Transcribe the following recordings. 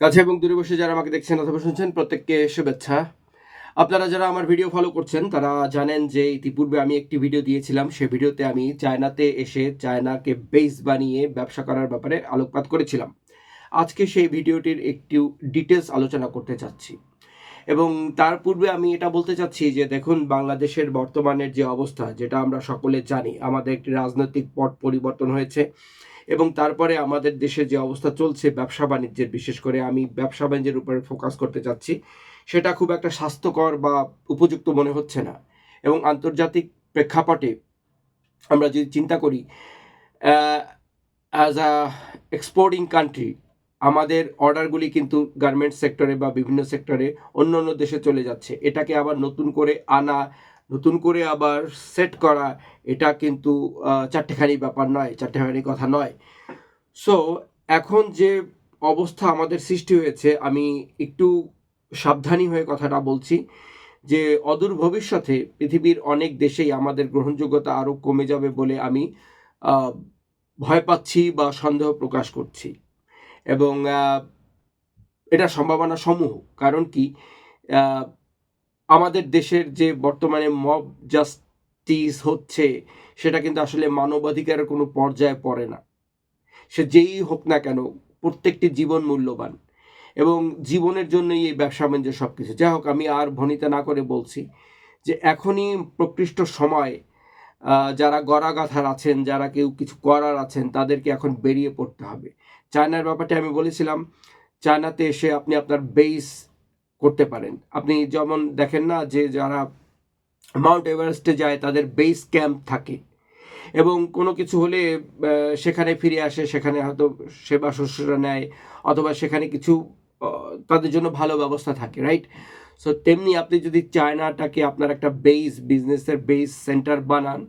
কাছে এবং দূরে বসে যারা আমাকে দেখছেন অথবা শুনছেন, প্রত্যেককে শুভেচ্ছা। আপনারা যারা আমার ভিডিও ফলো করছেন, তারা জানেন যে ইতিপূর্বে আমি একটি ভিডিও দিয়েছিলাম। সে ভিডিওতে আমি চায়নাতে এসে চায়নাকে বেস বানিয়ে ব্যবসা করার ব্যাপারে আলোকপাত করেছিলাম। আজকে সেই ভিডিওটির একটু ডিটেলস আলোচনা করতে চাচ্ছি। এবং তার পূর্বে আমি এটা বলতে চাচ্ছি যে, দেখুন, বাংলাদেশের বর্তমানের যে অবস্থা, যেটা আমরা সকলে জানি, আমাদের একটি রাজনৈতিক পট পরিবর্তন হয়েছে। এবং তারপরে আমাদের দেশে যে অবস্থা চলছে ব্যবসা বাণিজ্যের, বিশেষ করে আমি ব্যবসা বাণিজ্যের উপরে ফোকাস করতে চাচ্ছি, সেটা খুব একটা স্বাস্থ্যকর বা উপযুক্ত মনে হচ্ছে না। এবং আন্তর্জাতিক প্রেক্ষাপটে আমরা যদি চিন্তা করি অ্যাজ আ এক্সপোর্টিং কান্ট্রি আমাদের অর্ডারগুলি কিন্তু গার্মেন্টস সেক্টরে বা বিভিন্ন সেক্টরে অন্য অন্য দেশে চলে যাচ্ছে। এটাকে আবার নতুন করে আনা নতুন করে আবার সেট করা, এটা কিন্তু চারটেখানি ব্যাপার নয়, চারটেখানি কথা নয়। সো এখন যে অবস্থা আমাদের সৃষ্টি হয়েছে, আমি একটু সাবধানী হয়ে কথাটা বলছি যে, অদূর ভবিষ্যতে পৃথিবীর অনেক দেশেই আমাদের গ্রহণযোগ্যতা আরও কমে যাবে বলে আমি ভয় পাচ্ছি বা সন্দেহ প্রকাশ করছি। এবং এটা সম্ভাবনা সমূহ কারণ কি? আমাদের দেশের যে বর্তমানে মব জাস্টিস হচ্ছে, সেটা কিন্তু আসলে মানবাধিকারের কোনো পর্যায়ে পড়ে না। সে যেই হোক না কেন, প্রত্যেকটি জীবন মূল্যবান। এবং জীবনের জন্যই এই ব্যবসা বাণিজ্য সব কিছু যাই হোক, আমি আর ভনিতা না করে বলছি যে এখনই প্রকৃষ্ট সময় যারা গড়াগাথার আছেন, যারা কেউ কিছু করার আছেন, তাদেরকে এখন বেরিয়ে পড়তে হবে। চায়নার ব্যাপারটা আমি বলেছিলাম, চায়নাতে এসে আপনি আপনার বেস করতে পারেন। আপনি যেমন দেখেন না যে যারা মাউন্ট এভারেস্টে যায়, তাদের বেস ক্যাম্প থাকে। এবং কোনো কিছু হলে সেখানে ফিরে আসে, সেখানে হয়তো সেবা শুশ্রূষা নেয়, অথবা সেখানে কিছু তাদের জন্য ভালো ব্যবস্থা থাকে রাইট সো তেমনি আপনি যদি চায়নাটাকে আপনার একটা বেস বিজনেসের বেস সেন্টার বানান,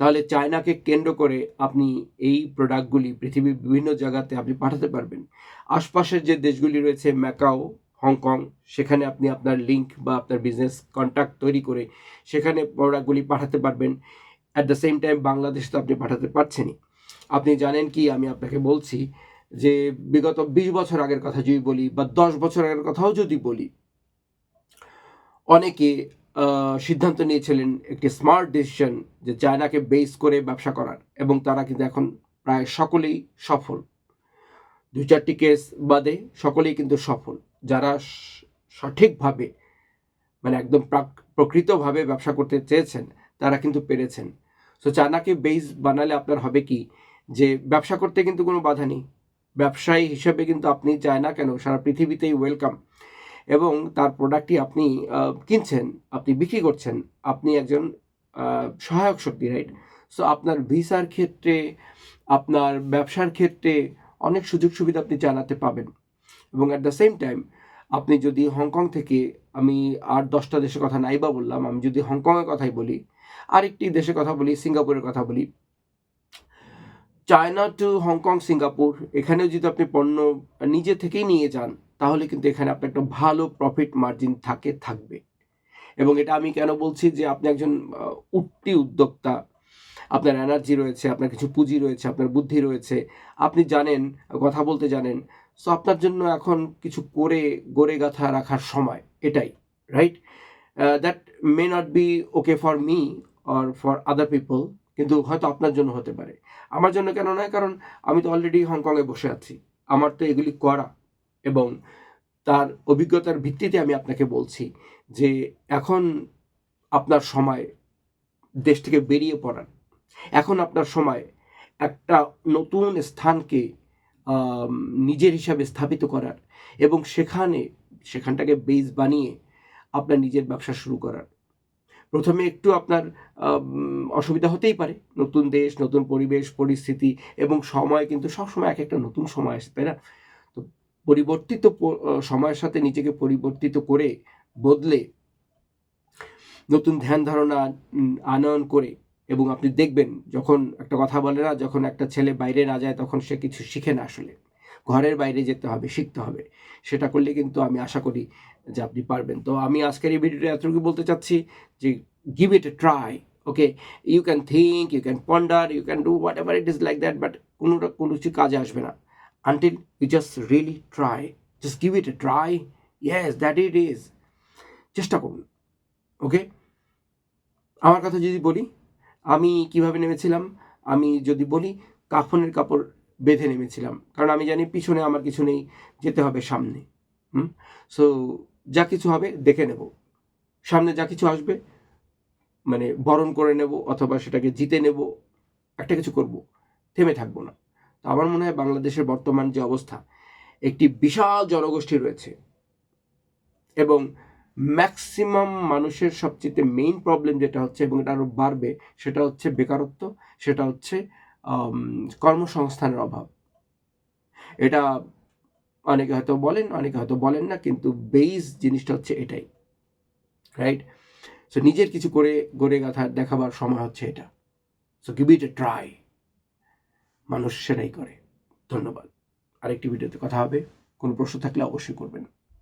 তাহলে চায়নাকে কেন্দ্র করে আপনি এই প্রোডাক্টগুলি পৃথিবীর বিভিন্ন জায়গাতে আপনি পাঠাতে পারবেন। আশপাশের যে দেশগুলি রয়েছে ম্যাকাও হংকং, সেখানে আপনি আপনার লিঙ্ক বা আপনার বিজনেস কন্ট্যাক্ট তৈরি করে সেখানে প্রোডাক্টগুলি পাঠাতে পারবেন। At the same time Bangladesh তো আপনি পাঠাতে পারছেনই। আপনি জানেন কি, আমি আপনাকে বলছি যে বিগত বিশ বছর আগের কথা যদি বলি বা দশ বছর আগের কথাও যদি বলি, অনেকে সিদ্ধান্ত নিয়েছিলেন একটি স্মার্ট ডিসিশন যে চায়নাকে বেস করে ব্যবসা করার এবং তারা কিন্তু এখন প্রায় সকলেই সফল। দু চারটি কেস বাদে সকলেই কিন্তু সফল। যারা সঠিকভাবে মানে একদম প্রাক- প্রকৃতভাবে ব্যবসা করতে চেয়েছেন, তারা কিন্তু পেরেছেন। সো চানাকে বেস বানালে আপনার হবে কি? যে ব্যবসা করতে কিন্তু কোনো বাধা নেই। ব্যবসায়ী হিসেবে কিন্তু আপনি চায় না কেন? সারা পৃথিবীতেই ওয়েলকাম এবং তার প্রোডাক্টটি আপনি কিনছেন, আপনি বিক্রি করছেন, আপনি একজন সহায়ক শক্তি রাইট সো আপনার ভিসার ক্ষেত্রে, আপনার ব্যবসার ক্ষেত্রে অনেক সুযোগ সুবিধা আপনি জানাতে পাবেন। এবং অ্যাট দ্য সেম টাইম আপনি যদি হংকং থেকে আমি আর দশটা দেশের কথা নাই বা বললাম, আমি যদি হংকংয়ের কথাই বলি, আরেকটি দেশের কথা বলি সিঙ্গাপুরের কথা বলি চায়না টু হংকং সিঙ্গাপুর এখানেও যদি আপনি পণ্য নিজে থেকেই নিয়ে যান, তাহলে কিন্তু এখানে আপনার একটা ভালো প্রফিট মার্জিন থাকে, থাকবে। এবং এটা আমি কেন বলছি যে আপনি একজন উঠতি উদ্যোক্তা, আপনার এনার্জি রয়েছে, আপনার কিছু পুঁজি রয়েছে, আপনার বুদ্ধি রয়েছে, আপনি জানেন, কথা বলতে জানেন সো আপনার জন্য এখন কিছু করে গড়ে গাথা রাখার সময়, এটাই right that may not be okay for me or for other people কিন্তু হয়তো আপনার জন্য হতে পারে। আমার জন্য কেন নয়? কারণ আমি তো অলরেডি হংকংয়ে বসে আছি। আমার তো এগুলি করা এবং তার অভিজ্ঞতার ভিত্তিতে আমি আপনাকে বলছি যে এখন আপনার সময় দেশ থেকে বেরিয়ে পড়ার। এখন আপনার সময় একটা নতুন স্থানকে নিজের হিসাবে স্থাপিত করার এবং সেখানে, সেখানটাকে বেস বানিয়ে আপনার নিজের ব্যবসা শুরু করার। প্রথমে একটু আপনার অসুবিধা হতেই পারে। নতুন দেশ, নতুন পরিবেশ, পরিস্থিতি এবং সময় কিন্তু সবসময় এক একটা নতুন সময় আসে, তাই না? তো পরিবর্তিত সময়ের সাথে নিজেকে পরিবর্তিত করে বদলে নতুন ধ্যান ধারণা আনয়ন করে এবং আপনি দেখবেন যখন একটা কথা বলে না, যখন একটা ছেলে বাইরে না যায়, তখন সে কিছু শিখে না আসলে। ঘরের বাইরে যেতে হবে, শিখতে হবে। সেটা করলে কিন্তু আমি আশা করি যে আপনি পারবেন। তো আমি আজকের এই ভিডিওটা এতটুকু বলতে চাচ্ছি যে give it a try okay you can think you can ponder you can do whatever it is like that but কোনোটা, কোনো কিছু কাজে আসবে না। Until you just really try just give it a try yes that it is চেষ্টা করুন ওকে আমার কথা যদি বলি আমি কীভাবে নেমেছিলাম? আমি যদি বলি, কাফনের কাপড় বেঁধে নেমেছিলাম। কারণ আমি জানি পিছনে আমার কিছু নেই, যেতে হবে সামনে। হুম? সো যা কিছু হবে দেখে নেব। সামনে যা কিছু আসবে মানে বরণ করে নেব, অথবা সেটাকে জিতে নেব, একটা কিছু করব, থেমে থাকব না। তো আমার মনে হয় বাংলাদেশের বর্তমান যে অবস্থা, একটি বিশাল জনগোষ্ঠী রয়েছে। এবং ম্যাক্সিমাম মানুষের সবচেয়ে মেইন প্রবলেম যেটা হচ্ছে এবং এটা আরও বাড়বে, সেটা হচ্ছে বেকারত্ব, সেটা হচ্ছে কর্মসংস্থানের অভাব। এটা অনেকে হয়তো বলেন, অনেকে হয়তো বলেন না, কিন্তু বেইস জিনিসটা হচ্ছে এটাই রাইট সো নিজের কিছু করে, গড়ে গাথা, দেখাবার সময় হচ্ছে এটা। So give it a try মানুষ সেটাই করে। ধন্যবাদ। আরেকটি ভিডিওতে কথা হবে। কোনো প্রশ্ন থাকলে অবশ্যই করবেন।